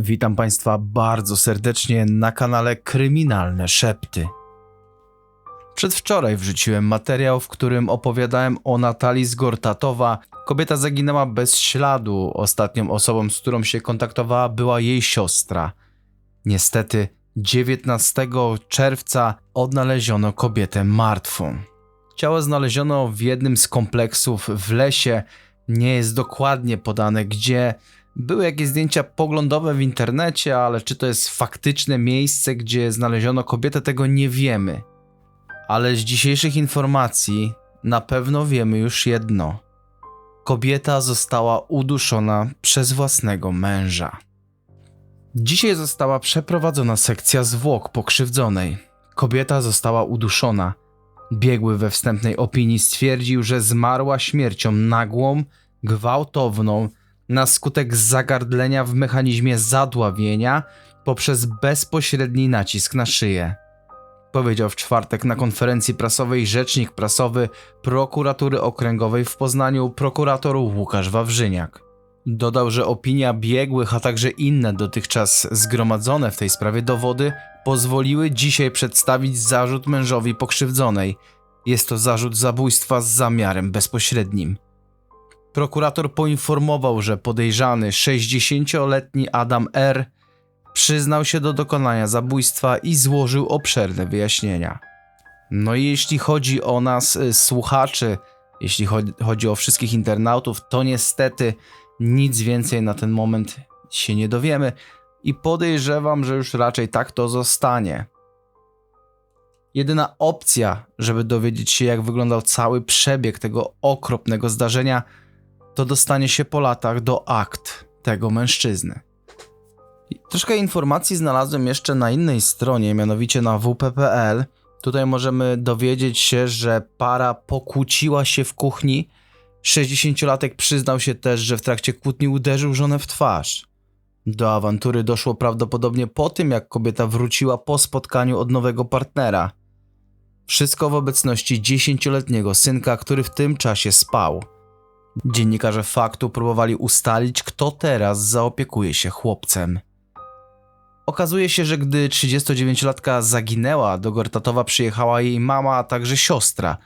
Witam Państwa bardzo serdecznie na kanale Kryminalne Szepty. Przedwczoraj wrzuciłem materiał, w którym opowiadałem o Natalii z Gortatowa. Kobieta zaginęła bez śladu. Ostatnią osobą, z którą się kontaktowała, była jej siostra. Niestety, 19 czerwca odnaleziono kobietę martwą. Ciało znaleziono w jednym z kompleksów w lesie. Nie jest dokładnie podane gdzie. Były jakieś zdjęcia poglądowe w internecie, ale czy to jest faktyczne miejsce, gdzie znaleziono kobietę, tego nie wiemy. Ale z dzisiejszych informacji na pewno wiemy już jedno. Kobieta została uduszona przez własnego męża. Dzisiaj została przeprowadzona sekcja zwłok pokrzywdzonej. Kobieta została uduszona. Biegły we wstępnej opinii stwierdził, że zmarła śmiercią nagłą, gwałtowną, na skutek zagardlenia w mechanizmie zadławienia poprzez bezpośredni nacisk na szyję. Powiedział w czwartek na konferencji prasowej rzecznik prasowy prokuratury okręgowej w Poznaniu prokurator Łukasz Wawrzyniak. Dodał, że opinia biegłych, a także inne dotychczas zgromadzone w tej sprawie dowody pozwoliły dzisiaj przedstawić zarzut mężowi pokrzywdzonej. Jest to zarzut zabójstwa z zamiarem bezpośrednim. Prokurator poinformował, że podejrzany 60-letni Adam R. przyznał się do dokonania zabójstwa i złożył obszerne wyjaśnienia. No i jeśli chodzi o nas, y, słuchaczy, jeśli chodzi, chodzi o wszystkich internautów, to niestety nic więcej na ten moment się nie dowiemy i podejrzewam, że już raczej tak to zostanie. Jedyna opcja, żeby dowiedzieć się, jak wyglądał cały przebieg tego okropnego zdarzenia, to dostanie się po latach do akt tego mężczyzny. Troszkę informacji znalazłem jeszcze na innej stronie, mianowicie na wp.pl. Tutaj możemy dowiedzieć się, że para pokłóciła się w kuchni. 60-latek przyznał się też, że w trakcie kłótni uderzył żonę w twarz. Do awantury doszło prawdopodobnie po tym, jak kobieta wróciła po spotkaniu od nowego partnera. Wszystko w obecności 10-letniego synka, który w tym czasie spał. Dziennikarze faktu próbowali ustalić, kto teraz zaopiekuje się chłopcem. Okazuje się, że gdy 39-latka zaginęła, do Gortatowa przyjechała jej mama, a także siostra.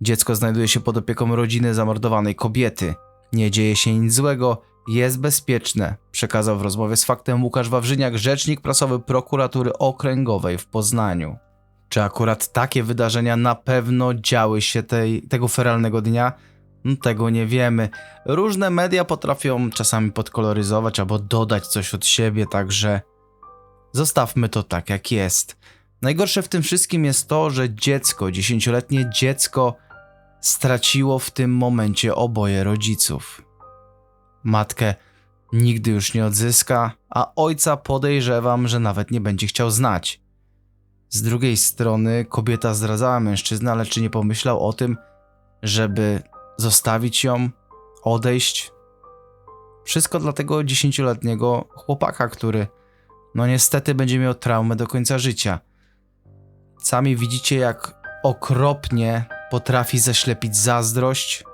Dziecko znajduje się pod opieką rodziny zamordowanej kobiety. Nie dzieje się nic złego, jest bezpieczne, przekazał w rozmowie z faktem Łukasz Wawrzyniak, rzecznik prasowy prokuratury okręgowej w Poznaniu. Czy akurat takie wydarzenia na pewno działy się tej, tego feralnego dnia? No, Tego nie wiemy. Różne media potrafią czasami podkoloryzować albo dodać coś od siebie, także zostawmy to tak, jak jest. Najgorsze w tym wszystkim jest to, że dziecko, dziesięcioletnie dziecko, straciło w tym momencie oboje rodziców. Matkę nigdy już nie odzyska, a ojca podejrzewam, że nawet nie będzie chciał znać. Z drugiej strony kobieta zdradzała mężczyznę, ale czy nie pomyślał o tym, żeby zostawić ją, odejść. Wszystko dla tego dziesięcioletniego chłopaka, który no niestety będzie miał traumę do końca życia. Sami widzicie, jak okropnie potrafi zaślepić zazdrość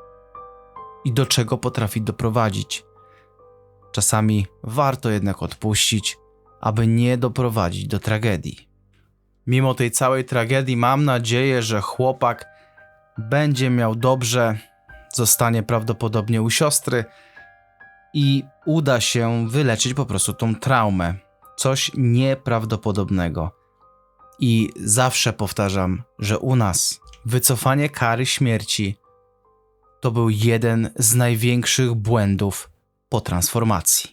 i do czego potrafi doprowadzić. Czasami warto jednak odpuścić, aby nie doprowadzić do tragedii. Mimo tej całej tragedii, mam nadzieję, że chłopak będzie miał dobrze, zostanie prawdopodobnie u siostry i uda się wyleczyć po prostu tą traumę. Coś nieprawdopodobnego. I zawsze powtarzam, że u nas wycofanie kary śmierci to był jeden z największych błędów po transformacji.